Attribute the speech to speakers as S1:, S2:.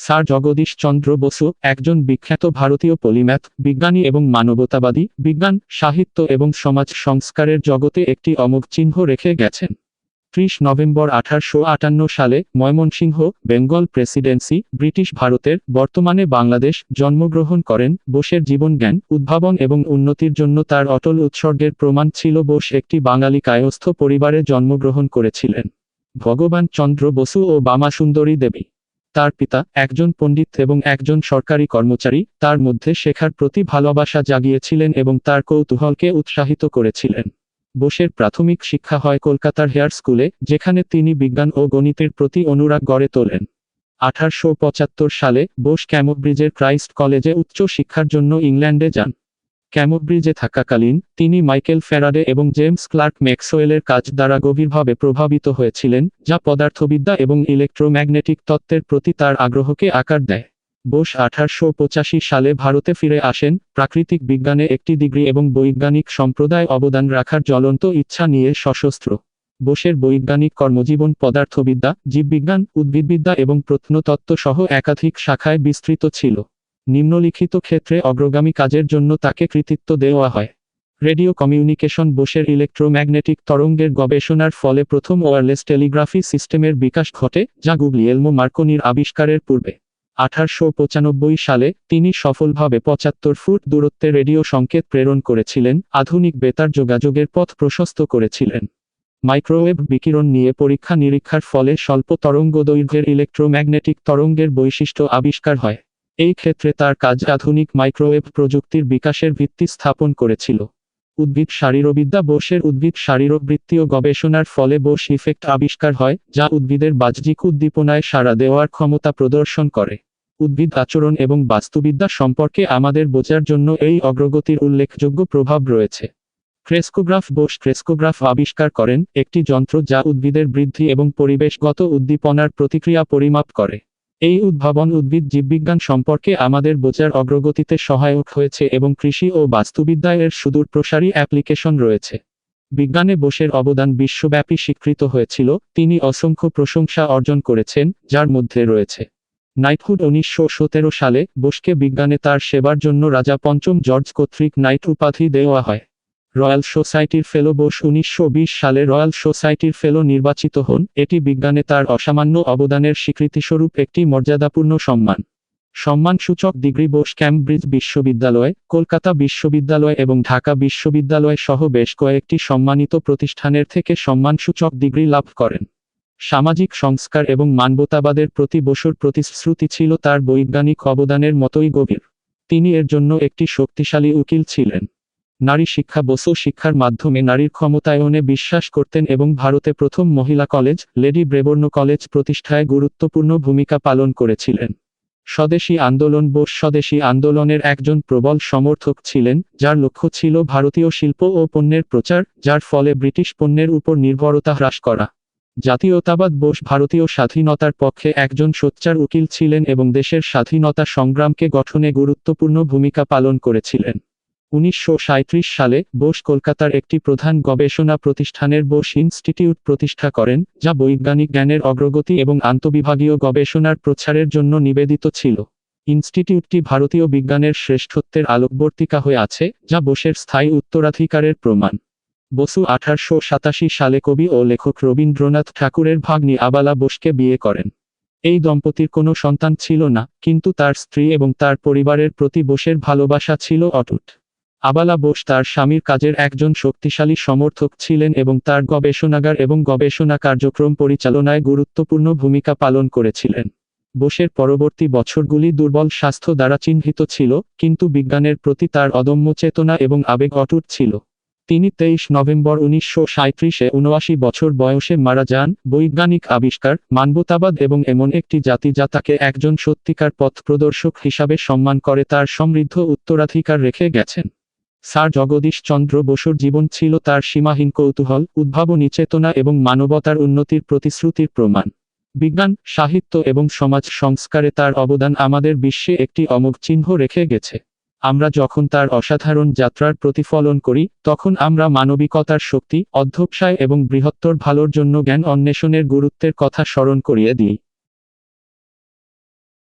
S1: Sir Jagadish Chandra Basu, একজন বিখ্যাত ভারতীয় পলিম্যাথ, বিজ্ঞানী এবং মানবতাবাদী, বিজ্ঞান, সাহিত্য এবং সমাজ সংস্কারের জগতে একটি অমোঘ চিহ্ন রেখে গেছেন। ত্রিশ নভেম্বর আঠারোশো আটান্ন সালে ময়মনসিংহ, বেঙ্গল প্রেসিডেন্সি, ব্রিটিশ ভারতের বর্তমানে বাংলাদেশ জন্মগ্রহণ করেন। বোসের জীবন জ্ঞান উদ্ভাবন এবং উন্নতির জন্য তার অটল উৎসর্গের প্রমাণ ছিল। বোস একটি বাঙালি কায়স্থ পরিবারে জন্মগ্রহণ করেছিলেন। ভগবান চন্দ্র বসু ও বামা সুন্দরী দেবী। তার পিতা, একজন পণ্ডিত এবং একজন সরকারি কর্মচারী, তার মধ্যে শেখার প্রতি ভালোবাসা জাগিয়েছিলেন এবং তার কৌতূহলকে উৎসাহিত করেছিলেন। বোসের প্রাথমিক শিক্ষা হয় কলকাতার হেয়ার স্কুলে, যেখানে তিনি বিজ্ঞান ও গণিতের প্রতি অনুরাগ গড়ে তোলেন। আঠারোশো সালে বোস ক্যামব্রিজের ক্রাইস্ট কলেজে উচ্চ শিক্ষার জন্য ইংল্যান্ডে যান। ক্যামব্রিজে থাকাকালীন, তিনি মাইকেল ফ্যারাডে এবং জেমস ক্লার্ক ম্যাক্সওয়েলের কাজ দ্বারা গভীরভাবে প্রভাবিত হয়েছিলেন, যা পদার্থবিদ্যা এবং ইলেকট্রোম্যাগনেটিক তত্ত্বের প্রতি তার আগ্রহকে আকার দেয়। বোস আঠারোশো পঁচাশি সালে ভারতে ফিরে আসেন, প্রাকৃতিক বিজ্ঞানে একটি ডিগ্রি এবং বৈজ্ঞানিক সম্প্রদায় অবদান রাখার জ্বলন্ত ইচ্ছা নিয়ে সশস্ত্র। বোসের বৈজ্ঞানিক কর্মজীবন পদার্থবিদ্যা, জীববিজ্ঞান, উদ্ভিদবিদ্যা এবং প্রত্নতত্ত্ব সহ একাধিক শাখায় বিস্তৃত ছিল। নিম্নলিখিত ক্ষেত্রে অগ্রগামী কাজের জন্য তাকে কৃতিত্ব দেওয়া হয়। রেডিও কমিউনিকেশন বোসের ইলেকট্রোম্যাগনেটিক তরঙ্গের গবেষণার ফলে প্রথম ওয়ারলেস টেলিগ্রাফি সিস্টেমের বিকাশ ঘটে, যা গুগলিয়েলমো মার্কনির আবিষ্কারের পূর্বে। আঠারোশো পঁচানব্বই সালে তিনি সফলভাবে পঁচাত্তর ফুট দূরত্বে রেডিও সংকেত প্রেরণ করেছিলেন, আধুনিক বেতার যোগাযোগের পথ প্রশস্ত করেছিলেন। মাইক্রোওয়েভ বিকিরণ নিয়ে পরীক্ষা নিরীক্ষার ফলে স্বল্প তরঙ্গ দৈর্ঘ্যের ইলেকট্রোম্যাগনেটিক তরঙ্গের বৈশিষ্ট্য আবিষ্কার হয়। এই ক্ষেত্রে তার কাজ আধুনিক মাইক্রোওয়েভ প্রযুক্তির বিকাশের ভিত্তি স্থাপন করেছিল। উদ্ভিদ শারীরবিদ্যা বোসের উদ্ভিদ শারীরবৃত্তীয় গবেষণার ফলে বোস ইফেক্ট আবিষ্কার হয়, যা উদ্ভিদের বাহ্যিক উদ্দীপনায় সাড়া দেওয়ার ক্ষমতা প্রদর্শন করে। উদ্ভিদ আচরণ এবং বাস্তুবিদ্যা সম্পর্কে আমাদের বোঝার জন্য এই অগ্রগতির উল্লেখযোগ্য প্রভাব রয়েছে। ক্রেস্কোগ্রাফ বোস ক্রেস্কোগ্রাফ আবিষ্কার করেন, একটি যন্ত্র যা উদ্ভিদের বৃদ্ধি এবং পরিবেশগত উদ্দীপনার প্রতিক্রিয়া পরিমাপ করে। এই উদ্ভাবন উদ্ভিদ জীববিজ্ঞান সম্পর্কে আমাদের বোঝার অগ্রগতিতে সহায়ক হয়েছে এবং কৃষি ও বাস্তুবিদ্যায় এর সুদূর প্রসারী অ্যাপ্লিকেশন রয়েছে। বিজ্ঞানে বোসের অবদান বিশ্বব্যাপী স্বীকৃত হয়েছিল, তিনি অসংখ্য প্রশংসা অর্জন করেছেন, যার মধ্যে রয়েছে। নাইটহুড উনিশশো সতেরো সালে বোসকে বিজ্ঞানে তার সেবার জন্য রাজা পঞ্চম জর্জ কর্তৃক নাইট উপাধি দেওয়া হয়। রয়্যাল সোসাইটির ফেলো বোস উনিশশো বিশ সালে রয়্যাল সোসাইটির ফেলো নির্বাচিত হন। এটি বিজ্ঞানে তার অসামান্য অবদানের স্বীকৃতিস্বরূপ একটি মর্যাদাপূর্ণ সম্মান। সম্মানসূচক ডিগ্রি বোস ক্যামব্রিজ বিশ্ববিদ্যালয়, কলকাতা বিশ্ববিদ্যালয় এবং ঢাকা বিশ্ববিদ্যালয় সহ বেশ কয়েকটি সম্মানিত প্রতিষ্ঠানের থেকে সম্মানসূচক ডিগ্রি লাভ করেন। সামাজিক সংস্কার এবং মানবতাবাদের প্রতি বসুর প্রতিশ্রুতি ছিল তার বৈজ্ঞানিক অবদানের মতোই গভীর। তিনি এর জন্য একটি শক্তিশালী উকিল ছিলেন। নারী শিক্ষা বসু শিক্ষার মাধ্যমে নারীর ক্ষমতায়নে বিশ্বাস করতেন এবং ভারতে প্রথম মহিলা কলেজ, লেডি ব্রেবর্ন কলেজ প্রতিষ্ঠায় গুরুত্বপূর্ণ ভূমিকা পালন করেছিলেন। স্বদেশী আন্দোলন বোস স্বদেশী আন্দোলনের একজন প্রবল সমর্থক ছিলেন, যার লক্ষ্য ছিল ভারতীয় শিল্প ও পণ্যের প্রচার, যার ফলে ব্রিটিশ পণ্যের উপর নির্ভরতা হ্রাস করা। জাতীয়তাবাদ বোস ভারতীয় স্বাধীনতার পক্ষে একজন সোচ্চার উকিল ছিলেন এবং দেশের স্বাধীনতা সংগ্রামকে গঠনে গুরুত্বপূর্ণ ভূমিকা পালন করেছিলেন। উনিশশো সাঁইত্রিশ সালে বোস কলকাতার একটি প্রধান গবেষণা প্রতিষ্ঠানের বোস ইনস্টিটিউট প্রতিষ্ঠা করেন, যা বৈজ্ঞানিক জ্ঞানের অগ্রগতি এবং আন্তবিভাগীয় গবেষণার প্রচারের জন্য নিবেদিত ছিল। ইনস্টিটিউটটি ভারতীয় বিজ্ঞানের শ্রেষ্ঠত্বের আলোকবর্তিকা হয়ে আছে, যা বোসের স্থায়ী উত্তরাধিকারের প্রমাণ। বসু আঠারোশো সালে কবি ও লেখক রবীন্দ্রনাথ ঠাকুরের ভাগ্নি আবালা বোসকে বিয়ে করেন। এই দম্পতির কোনো সন্তান ছিল না, কিন্তু তার স্ত্রী এবং তার পরিবারের প্রতি বোসের ভালোবাসা ছিল অটুট। আবালা বোস তার স্বামীর কাজের একজন শক্তিশালী সমর্থক ছিলেন এবং তার গবেষণাগার এবং গবেষণা কার্যক্রম পরিচালনায় গুরুত্বপূর্ণ ভূমিকা পালন করেছিলেন। বোসের পরবর্তী বছরগুলি দুর্বল স্বাস্থ্য দ্বারা চিহ্নিত ছিল, কিন্তু বিজ্ঞানের প্রতি তার অদম্য চেতনা এবং আবেগ অটুট ছিল। তিনি তেইশ নভেম্বর উনিশশো সাঁত্রিশে উনআশি বছর বয়সে মারা যান। বৈজ্ঞানিক আবিষ্কার, মানবতাবাদ এবং এমন একটি জাতি যা তাকে একজন সত্যিকার পথ প্রদর্শক হিসাবে সম্মান করে তার সমৃদ্ধ উত্তরাধিকার রেখে গেছেন। স্যার জগদীশ চন্দ্র বসুর জীবন ছিল তার সীমাহীন কৌতূহল, উদ্ভাবনী চেতনা এবং মানবতার উন্নতির প্রতিশ্রুতির প্রমাণ। বিজ্ঞান, সাহিত্য এবং সমাজ সংস্কারে তার অবদান আমাদের বিশ্বে একটি অমোঘ চিহ্ন রেখে গেছে। আমরা যখন তার অসাধারণ যাত্রার প্রতিফলন করি, তখন আমরা মানবিকতার শক্তি, অধ্যবসায় এবং বৃহত্তর ভালোর জন্য জ্ঞান অন্বেষণের গুরুত্বের কথা স্মরণ করিয়ে দিই।